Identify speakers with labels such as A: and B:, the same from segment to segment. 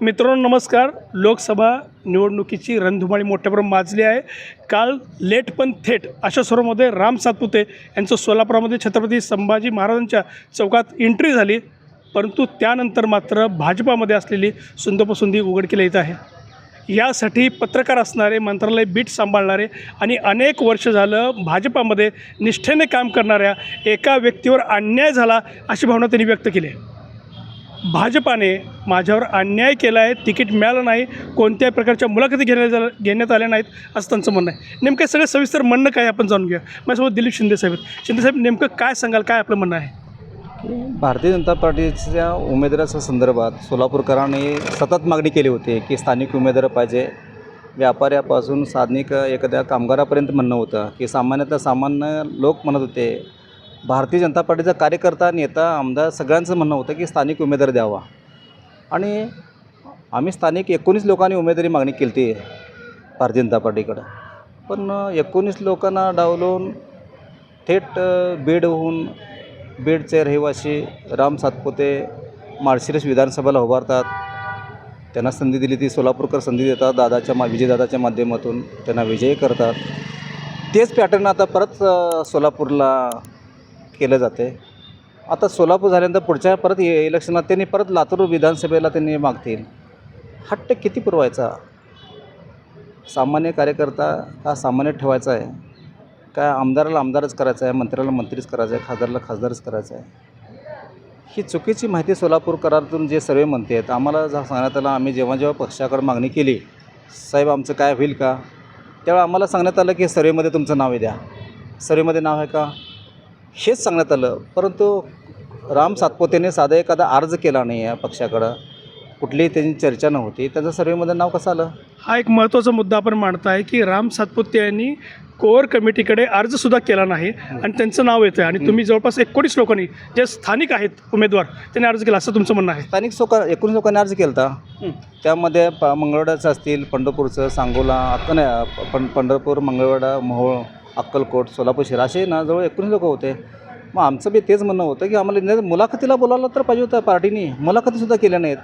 A: मित्रांनो नमस्कार. लोकसभा निवडणुकीची रणधुमाळी मोठ्या प्रमाणात माजली आहे. काल लेट पण थेट अशा स्वरूपामध्ये राम सातपुते यांचं सोलापुरामध्ये छत्रपती संभाजी महाराजांच्या चौकात एंट्री झाली. परंतु त्यानंतर मात्र भाजपामध्ये असलेली सुंदोपसुंदी उघडकीला येत आहे. यासाठी पत्रकार असणारे मंत्रालय बीट सांभाळणारे आणि अनेक वर्ष झालं भाजपामध्ये निष्ठेने काम करणाऱ्या एका व्यक्तीवर अन्याय झाला अशी भावना त्यांनी व्यक्त केली आहे. भाजपाने माझ्यावर अन्याय केला आहे तिकीट मिळालं नाही कोणत्याही प्रकारच्या मुलाखती घेण्यात घेण्यात आल्या नाहीत असं त्यांचं म्हणणं आहे. नेमकं सगळं सविस्तर म्हणणं काय आपण जाणून घेऊया. माझ्यासोबत दिलीप शिंदे साहेब शिंदे साहेब नेमकं काय सांगाल काय आपलं म्हणणं आहे?
B: भारतीय जनता पार्टीच्या उमेदवाराच्या संदर्भात सोलापूरकरांनी सतत मागणी केली होती की स्थानिक उमेदवार पाहिजे. व्यापाऱ्यापासून साधनिक एखाद्या कामगारापर्यंत म्हणणं होतं की सामान्यतः सामान्य लोक म्हणत होते भारतीय जनता पार्टीचा कार्यकर्ता नेता आमदार सगळ्यांचं म्हणणं होतं की स्थानिक उमेदवार द्यावा. आणि आम्ही स्थानिक एकोणीस लोकांनी उमेदवारी मागणी केली ती भारतीय जनता पार्टीकडं. पण एकोणीस लोकांना डावलून थेट बीड होऊन बीडचे रहिवासी राम सातपुते माळशिरस विधानसभेला उभारतात. त्यांना संधी दिली ती सोलापूरकर संधी देतात. दादाच्या मा विजयदादाच्या माध्यमातून त्यांना विजयी करतात. तेच पॅटर्न आता परत सोलापूरला केलं जाते. आता सोलापूर झाल्यानंतर पुढच्या परत ए- इलेक्शनात त्यांनी परत लातूर विधानसभेला त्यांनी मागतील हट्ट किती पुरवायचा? सामान्य कार्यकर्ता हा सामान्य ठेवायचा आहे. काय आमदाराला आमदारच करायचं आहे मंत्र्याला मंत्रीच करायचं आहे खासदाराला खासदारच करायचं आहे? ही चुकीची माहिती सोलापूरकरातून जे सर्वे म्हणते आहेत आम्हाला जा सांगण्यात आलं आम्ही जेव्हा जेव्हा पक्षाकडे मागणी केली साहेब आमचं काय होईल का? त्यावेळी आम्हाला सांगण्यात आलं की सर्वेमध्ये तुमचं नाव आहे द्या. सर्वेमध्ये नाव आहे का? हेच सांगण्यात आलं. परंतु राम सातपुतेने साधा एखादा अर्ज केला नाही आहे पक्षाकडं. कुठलीही त्यांची चर्चा नव्हती. त्याचं सर्वेमध्ये नाव कसं आलं?
A: हा एक महत्त्वाचा मुद्दा आपण मांडताय की राम सातपुते यांनी कोअर कमिटीकडे अर्जसुद्धा केला नाही आणि त्यांचं नाव येतं आहे आणि तुम्ही जवळपास एकोणीस लोकांनी जे स्थानिक आहेत उमेदवार त्यांनी अर्ज केला असं तुमचं म्हणणं आहे.
B: स्थानिक लोक एकोणीस लोकांनी अर्ज केला. होता त्यामध्ये प मंगळवाड्याचं असतील पंढरपूरचं सांगोला अक्क नाही पं पंढरपूर मंगळवाडा मोहोळ अक्कलकोट सोलापूर शहर असे ना जवळ एकोणीस लोक होते. मग आमचं बी तेच म्हणणं होतं की आम्हाला नाही मुलाखतीला बोलावलं तर पाहिजे होतं पार्टीने. मुलाखतीसुद्धा केल्या नाहीत.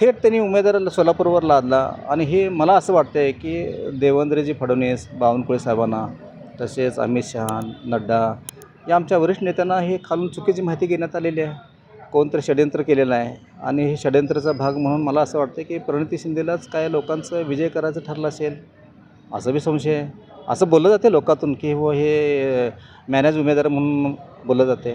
B: थेट त्यांनी उमेदवाराला सोलापूरवर लादला. आणि हे मला असं वाटतं आहे की देवेंद्रजी फडणवीस बावनकुळे साहेबांना तसेच अमित शहा नड्डा या आमच्या वरिष्ठ नेत्यांना हे खालून चुकीची माहिती घेण्यात आलेली आहे. कोणतरी षड्यंत्र केलेलं आहे. आणि हे षड्यंत्राचा भाग म्हणून मला असं वाटतं की प्रणिती शिंदेलाच काय लोकांचं विजय करायचं ठरलं असेल असं बी संशय आहे. असं बोललं जाते लोकातून की हो हे मॅनेज उमेदवार म्हणून बोललं जाते.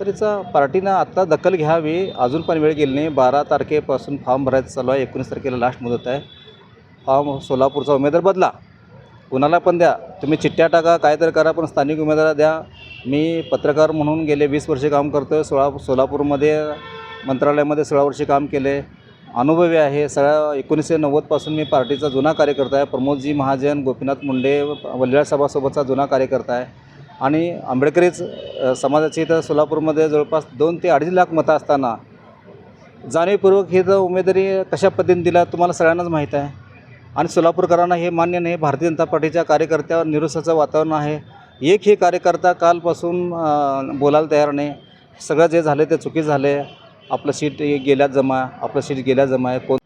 B: तर याचा पार्टीनं आत्ता दखल घ्यावी अजून पण वेळ गेली नाही. बारा तारखेपासून फॉर्म भरायचं चालू आहे. एकोणीस तारखेला लास्ट मुदत आहे. फॉर्म सोलापूरचा उमेदवार बदला. कुणाला पण द्या. तुम्ही चिठ्ठ्या टाका काय तर करा पण स्थानिक उमेदवार द्या. मी पत्रकार म्हणून गेले वीस वर्षे काम करतो आहे सोळा सोलापूरमध्ये मंत्रालयामध्ये सोळा वर्षे काम केले. अनुभवी आहे. सगळ्या एकोणीसशे नव्वदपासून मी पार्टीचा जुना कार्यकर्ता आहे. प्रमोदजी महाजन गोपीनाथ मुंडे वल्लीळा सभासोबतचा जुना कार्यकर्ता आहे. आणि आंबेडकरीच समाजाची इथं सोलापूरमध्ये जवळपास दोन ते अडीच लाख मतं असताना जाणीवपूर्वक हे जर उमेदवारी कशा पद्धतीने दिला तुम्हाला सगळ्यांनाच माहीत आहे. आणि सोलापूरकरांना हे मान्य नाही. भारतीय जनता पार्टीच्या कार्यकर्त्यावर निरुसाचं वातावरण आहे. एक हे कार्यकर्ता कालपासून बोलायला तयार नाही. सगळं जे झालं ते चुकी झाले आपलं सीट गेल्या जमा आपलं सीट गेल्या जमा आहे कोण